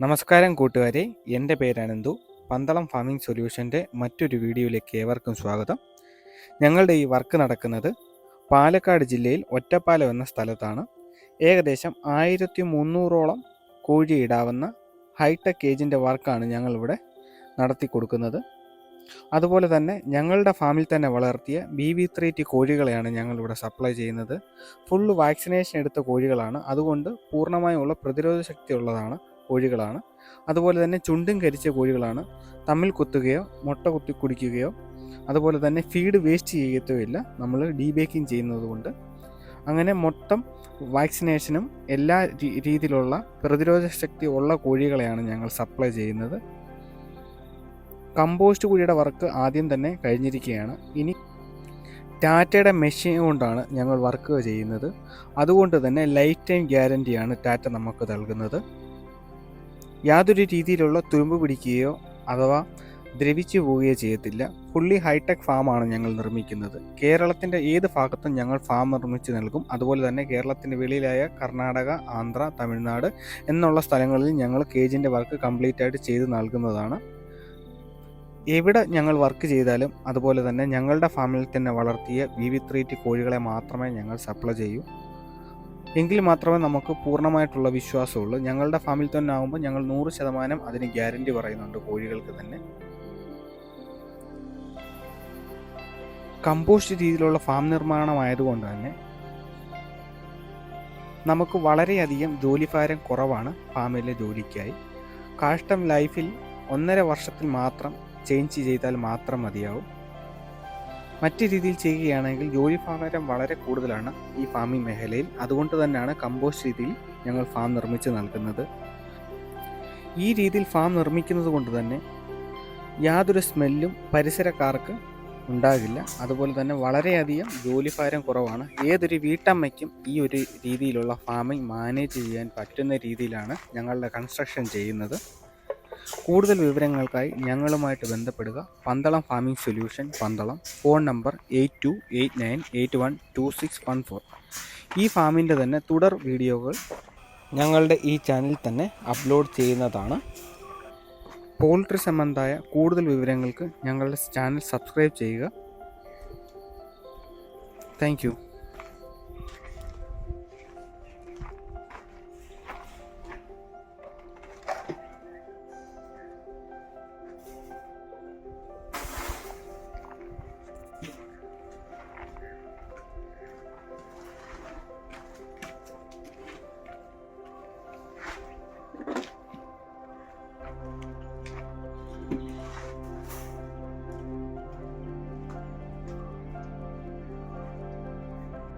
നമസ്കാരം കൂട്ടുകാരെ. എന്റെ പേര് അനന്തു പന്തളം ഫാമിംഗ് സൊല്യൂഷന്റെ മറ്റൊരു വീഡിയോയിലേക്ക് ഏവർക്കും സ്വാഗതം. ഞങ്ങളുടെ ഈ വർക്ക് നടക്കുന്നത് പാലക്കാട് ജില്ലയിൽ ഒറ്റപ്പാലം എന്ന സ്ഥലത്താണ്. ഏകദേശം ആയിരത്തി മുന്നൂറോളം കോഴിയിടാവുന്ന ഹൈടെക് ഏജിന്റെ വർക്കാണ് ഞങ്ങളിവിടെ നടത്തി കൊടുക്കുന്നത്. അതുപോലെ തന്നെ ഞങ്ങളുടെ ഫാമിൽ തന്നെ വളർത്തിയ ബി വി ത്രീ ടി കോഴികളെയാണ് ഞങ്ങളിവിടെ സപ്ലൈ ചെയ്യുന്നത്. ഫുള്ള് വാക്സിനേഷൻ എടുത്ത കോഴികളാണ്. അതുകൊണ്ട് പൂർണമായുള്ള പ്രതിരോധ ശക്തി ഉള്ളതാണ് കോഴികളാണ്. അതുപോലെ തന്നെ ചുണ്ടും കരിച്ച കോഴികളാണ്. തമ്മിൽ കുത്തുകയോ മുട്ട കുത്തി കുടിക്കുകയോ അതുപോലെ തന്നെ ഫീഡ് വേസ്റ്റ് ചെയ്യത്തോ ഇല്ല. നമ്മൾ ഡീബേക്കിംഗ് ചെയ്യുന്നതുകൊണ്ട് അങ്ങനെ മൊത്തം വാക്സിനേഷനും എല്ലാ രീതിയിലുള്ള പ്രതിരോധ ശക്തി ഉള്ള കോഴികളെയാണ് ഞങ്ങൾ സപ്ലൈ ചെയ്യുന്നത്. കമ്പോസ്റ്റ് കുഴിയുടെ വർക്ക് ആദ്യം തന്നെ കഴിഞ്ഞിരിക്കുകയാണ്. ഇനി ടാറ്റയുടെ മെഷീൻ കൊണ്ടാണ് ഞങ്ങൾ വർക്ക് ചെയ്യുന്നത്. അതുകൊണ്ട് തന്നെ ലൈഫ് ടൈം ഗ്യാരന്റിയാണ് ടാറ്റ നമുക്ക് നൽകുന്നത്. യാതൊരു രീതിയിലുള്ള തുരുമ്പ് പിടിക്കുകയോ അഥവാ ദ്രവിച്ചു പോവുകയോ ചെയ്യത്തില്ല. ഫുള്ളി ഹൈടെക് ഫാമാണ് ഞങ്ങൾ നിർമ്മിക്കുന്നത്. കേരളത്തിന്റെ ഏത് ഭാഗത്തും ഞങ്ങൾ ഫാം നിർമ്മിച്ച് നൽകും. അതുപോലെ തന്നെ കേരളത്തിന്റെ വെളിയിലായ കർണാടക ആന്ധ്ര തമിഴ്നാട് എന്നുള്ള സ്ഥലങ്ങളിൽ ഞങ്ങൾ കേജിന്റെ വർക്ക് കംപ്ലീറ്റ് ആയിട്ട് ചെയ്ത് നൽകുന്നതാണ്. എവിടെ ഞങ്ങൾ വർക്ക് ചെയ്താലും അതുപോലെ തന്നെ ഞങ്ങളുടെ ഫാമിൽ തന്നെ വളർത്തിയ വി വി കോഴികളെ മാത്രമേ ഞങ്ങൾ സപ്ലൈ ചെയ്യൂ. എങ്കിൽ മാത്രമേ നമുക്ക് പൂർണമായിട്ടുള്ള വിശ്വാസമുള്ളൂ. ഞങ്ങളുടെ ഫാമിൽ തന്നെ ആകുമ്പോൾ ഞങ്ങൾ നൂറ് ശതമാനം അതിന് ഗ്യാരണ്ടി പറയുന്നുണ്ട് കോഴികൾക്ക് തന്നെ. കമ്പോസ്റ്റ് രീതിയിലുള്ള ഫാം നിർമ്മാണമായതുകൊണ്ട് തന്നെ നമുക്ക് വളരെയധികം ജോലിഭാരം കുറവാണ് ഫാമിലെ ജോലിക്കായി. കാഷ്ടം ലൈഫിൽ ഒന്നര വർഷത്തിൽ മാത്രം ചേഞ്ച് ചെയ്താൽ മാത്രം മതിയാവും. മറ്റു രീതിയിൽ ചെയ്യുകയാണെങ്കിൽ ജോലി ഫാമേരം വളരെ കൂടുതലാണ് ഈ ഫാമിംഗ് മേഖലയിൽ. അതുകൊണ്ട് തന്നെയാണ് കമ്പോസ്റ്റ് രീതിയിൽ ഞങ്ങൾ ഫാം നിർമ്മിച്ച് നൽകുന്നത്. ഈ രീതിയിൽ ഫാം നിർമ്മിക്കുന്നത് കൊണ്ട് തന്നെ യാതൊരു സ്മെല്ലും പരിസരക്കാർക്ക് ഉണ്ടാകില്ല. അതുപോലെ തന്നെ വളരെയധികം ജോലിഭാരം കുറവാണ്. ഏതൊരു വീട്ടമ്മയ്ക്കും ഈ ഒരു രീതിയിലുള്ള ഫാമിംഗ് മാനേജ് ചെയ്യാൻ പറ്റുന്ന രീതിയിലാണ് ഞങ്ങളുടെ കൺസ്ട്രക്ഷൻ ചെയ്യുന്നത്. കൂടുതൽ വിവരങ്ങൾക്കായി ഞങ്ങളുമായിട്ട് ബന്ധപ്പെടുക. Pandalam farming solution Pandalam. Phone number eight two eight nine eight one two six one four. ഈ ഫാമിന്റെ തന്നെ തുടർ വീഡിയോകൾ ഞങ്ങളുടെ ഈ ചാനലിൽ തന്നെ അപ്ലോഡ് ചെയ്യുന്നതാണ്. പോൾട്രി സംബന്ധമായ കൂടുതൽ വിവരങ്ങൾക്ക് ഞങ്ങളുടെ ചാനൽ സബ്സ്ക്രൈബ് ചെയ്യുക. താങ്ക്